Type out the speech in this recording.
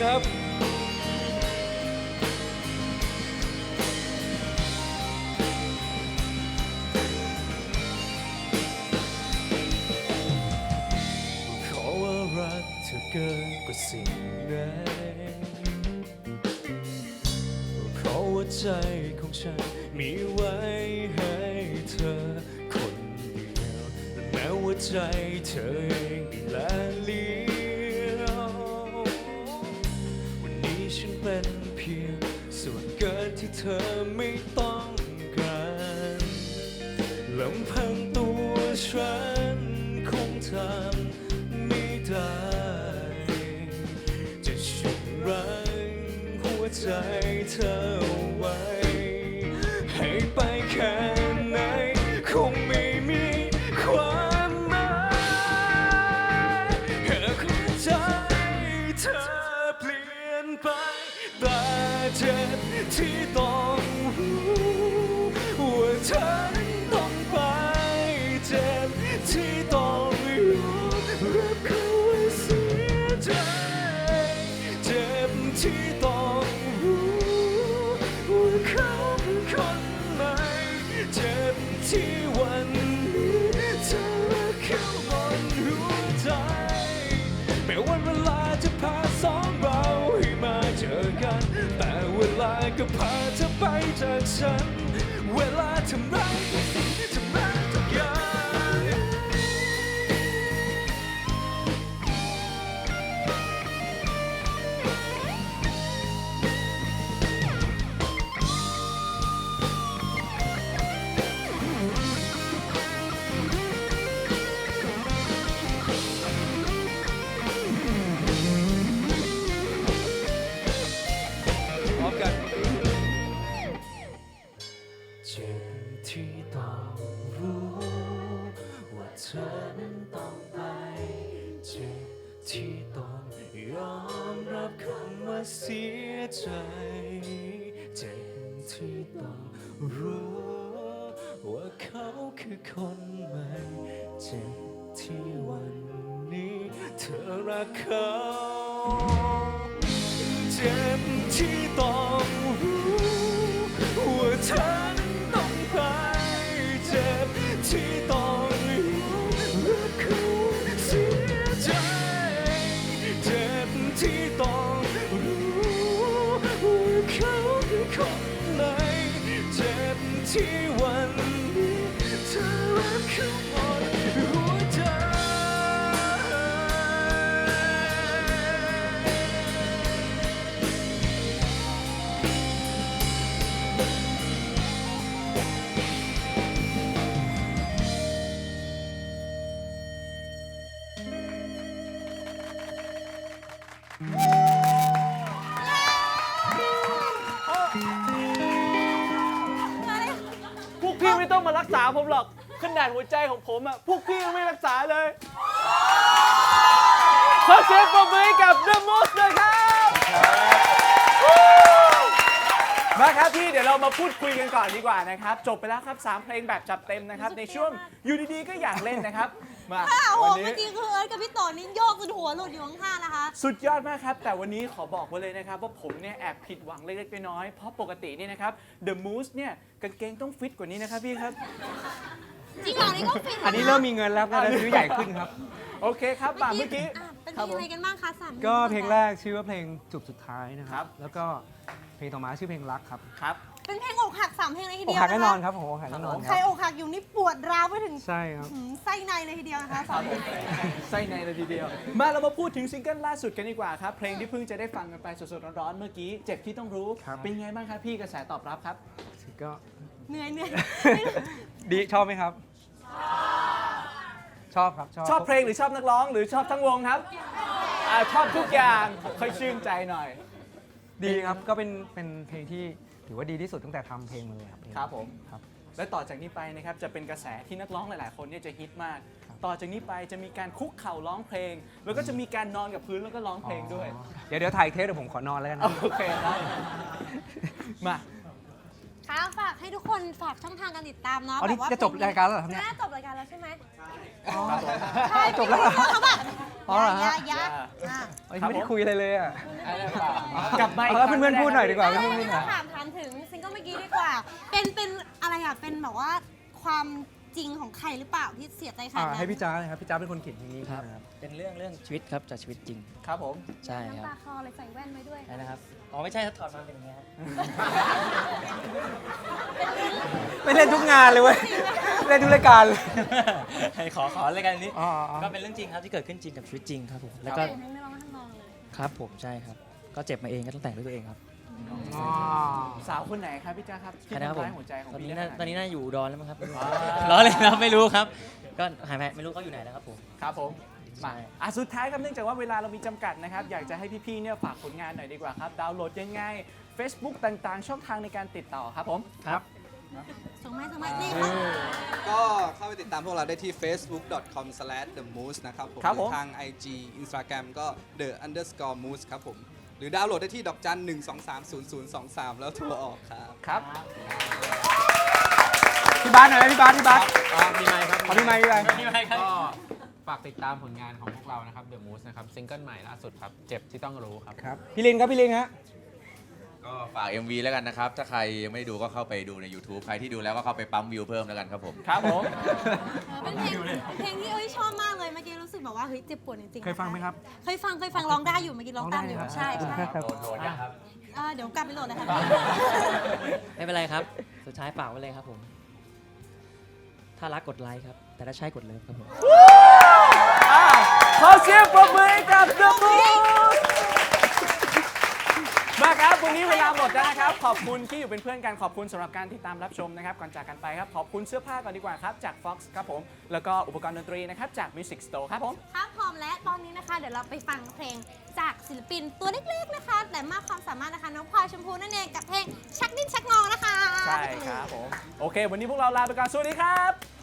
ครับเพราะว่ารักเธอเกินกว่าสิ่งใดเพราะว่าใจของฉันมีไว้ให้เธอคนเดียวและแม้ว่าใจเธอเองได้ละเลี้ ที่เธอไม่ต้องการลำพังตัวฉันคงทำไม่ได้ จะฉุบรั้งหัวใจเธอ ที่ต้องรู้ว่าเขาคือคนใหม่เจ็บที่วันนี้เธอรักเขาบนหัวใจแม้วันเวลาจะพาสองเราให้มาเจอกัน แต่เวลาก็พาเธอไปจากฉัน เวลาทำร้าย ที่ต้องรู้ว่าเขาคือคนใหม่เจ็บที่วันนี้ เธอรักเขาเจ็บที่ต้อง บ ษาผมหรอกขนาดหัวใจของผมอะพวกพี่ยังไม่รักษาเลยขอเสียงปรบมือให้กับ The Moose เลยครับ มาครับพี่เดี๋ยวเรามาพูดคุยกันก่อนดีกว่านะครับ จบไปแล้วครับ 3 เพลงแบบจัดเต็มนะครับ ในช่วงอยู่ดีๆก็อยากเล่นนะครับ มาค่ะโอ้โหวันเมื่นี้อกี้คือเอิร์ธกับพี่ต่อนี่โยกจนหัวหลุดอยู่ข้างๆนะคะ สุดยอดมากครับ แต่วันนี้ขอบอกไว้เลยนะครับ ว่าผมเนี่ยแอบผิดหวังเล็กๆน้อยๆเพราะปกติเนี่ยนะครับ The Moose เนี่ยกางเกงต้องฟิตกว่านี้นะครับพี่ครับ จริงเหรอนี่ก็ฟิตอันนี้เริ่มมีเงินแล้วก็เลยซื้อใหญ่ขึ้นครับ โอเคครับป่าเมื่อกี้อะเป็นคเพรัลบผมงอะไรกันบ้างคะสามก็เพลงแรกชื่อว่าเพลงจูบสุดท้ายนะคครัรับ บ แล้วก็ เพลงต่อมาชื่อเพลงรักครับครับ เป็นเพลงอกหักสามเพลงเลยทีอกเดียวหักแน่นอนะะครับผมอกหักแน่นอนคใครรับ อกหักอยู่นี่ปวดร้าวไปถึงใช่ครับ หืมไส้ในเลยทีเดียวนะคะสามเพลงไส้ในเลยทีเดียว มาเรามาพูดถึงซิงเกิลล่าสุดกันดีกว่าครับ เพลงที่เพิ่งจะได้ฟังกันไปสดๆร้อนๆเมื่อกี้ เจ็บที่ต้องรู้ ครับ เป็นไงบ้างครับพี่กระแสตอบรับครับ ก็เหนื่อยเหนื่อยดีชอบไหมครับ ชอบครับชอบชอบเพลงหรือชอบนักร้อง หรือชอบทั้งวงครับอ่าชอบทุกอย่างค่อยชื่นใจหน่อย ดีครับก็เป็นเป็นเพลงที่ถือว่าดีที่สุดตั้งแต่ทำเพลงมาเลยครับเพลงครับผม ครับ และต่อจากนี้ไปนะครับจะเป็นกระแสที่นักร้องหลาย ๆ คนเนี่ยจะฮิตมากต่อจากนี้ไปจะมีการคุกเข่าร้องเพลง แล้วก็จะมีการนอนกับพื้นแล้วก็ร้องเพลงด้วย อ๋อเดี๋ยวเดี๋ยวถ่ายเทปเดี๋ยวผมขอนอนแล้วกันนะ โอเคครับ มา ค่ะฝากให้ทุกคนฝากช่องทางการติดตามเนาะอ๋อนี่แบบว่าจะจบรายการแล้วเหรอครับเนี่ย น่าจบรายการแล้วใช่ไหมอ๋อใช่จบแล้วเขาแบบอ๋อเหรอฮะ ยายาอะเอ้ยไม่ได้คุยอะไรเลยอะกลับมาอีก เอาครั้งเพื่อนๆพูดหน่อยดีกว่าเอ้ยเพื่อนๆพูดหน่จะอย ถามถามถึงซิงเกิลเมื่อกี้ดีกว่า เป็นเป็นอะไรอะ เป็นแบบว่าความจริงของใครหรือเปล่าที่เสียใจขนาอ่าดนั้นให้พี่จ้าเลยครับพี่จ้าเป็นคนเขียนเพลงนี้ครับ นะครับ เป็นเรื่องเรื่องชีวิตครับจากชีวิตจริง ครับผม ใช่ครับน้ำตาคลอเลยใส่แว่นไว้ด้วยนะครับ อ๋อไม่ใช่ครับถอดมาเป็นอย่างเงี้ยครับ ไม่เล่นทุกงานเลยเว้ย เล่นทุกรายการเลยให้ขอขอรายการนี้ อ๋ออ๋อ ก็เป็นเรื่องจริงครับที่เกิดขึ้นจริงกับชีวิตจริงครับผมแล้วก็แต่งให้ไม่ร้องทั้งนองเลยครับผมใช่ครับ ก็เจ็บมาเองก็ต้องแต่งด้วยตัวเองครับอ๋อสาวคนไหนครับพี่จ้าครับที่ใช่นะครับทำผมร้ายหัวใจของตอนพี่นี้ได้น่าขนาดตอนนี้ น่าอยู่อุดรแล้วมั้งครับอ่าล้อเลยครับไม่รู้ครับ ก็หายไปไม่รู้เขาอยู่ไหนแล้วครับผม ครับผมใช่มาอะสุดท้ายครับเนื่องจากว่าเวลาเรามีจำกัดนะครับ อยากจะให้พี่ๆเนี่ยฝากผลงานหน่อยดีกว่าครับ ดาวน์โหลดยังไง Facebook ต่างๆ ช่องทางในการติดต่อครับผม ครับ ส่งไม้ส่งไม้นี่เขาก็เข้าไปติดตามพวกเราได้ที่ facebook.com/themoose นะครับผมครับหผรืมอทาง IG Instagram ก็ the underscore moose ครับผม หรือดาวน์โหลดได้ที่ดอกจัน 1 2 3 0 0 2 3 แล้วโทรออกครับ ครับพี่บ้านหน่อยไหมพี่บ้านพี่บ้านมีไมค์ครับขอพี่ไมค์พี่ไมค์ ก็ฝากติดตามผลงานของพวกเรานะครับ The Moose นะครับ ซิงเกิลใหม่ล่าสุดครับ เจ็บที่ต้องรู้ครับ ครับพี่ลินครับพี่ลินฮะ ก็ฝาก MV แล้วกันนะครับ ถ้าใครยังไม่ได้ดูก็เข้าไปดูใน YouTube ใครที่ดูแล้วก็เข้าไปปั๊มวิวเพิ่มแล้วกันครับผม ครับผมเออเป็นเพลงเพลงที่เอ้ยชอบมากเลยเมื่อกี้รู้สึกแบบว่าเฮ้ยเจ็บปวดจริงๆเคยฟังไหมครับ เคยฟังเคยฟังร้องได้อยู่เมื่อกี้ร้องตามอยู่ร้องได้ ใช่ใช่ครับเออเดี๋ยวกลับไปโหลดเลยค่ะไม่เป็นไรครับ สุดท้ายฝากไว้เลยครับผม ถ้ารักกดไลค์ครับ แต่ถ้าใช่กดเลิฟครับผม อะขอเสียงปรบมือให้กับ The Moose มาครับวันนี้เวลาหม ดแล้วนะครับ ขอบคุณที่อยู่เป็นเพื่อนกัน ขอบคุณสำหรับการติดตามรับชมนะครับ ก่อนจากกันไปครับ ขอบคุณเสื้อผ้าก่อนดีกว่าครับ จาก Fox ครับผม แล้วก็อุปกรณ์ดนตรีนะครับ จาก Music Store ครับผม ครับพร้อมและตอนนี้นะคะ เดี๋ยวเราไปฟังเพลงจากศิลปินตัวเล็กๆนะคะ แต่มากความสามารถนะคะ น้องพลอยชมพูนั่นเองกับเพลงชักดิ้นชักงอนะคะ ใช่ครับผม โอเค วันนี้พวกเราลาไปก่อน สวัสดีครับ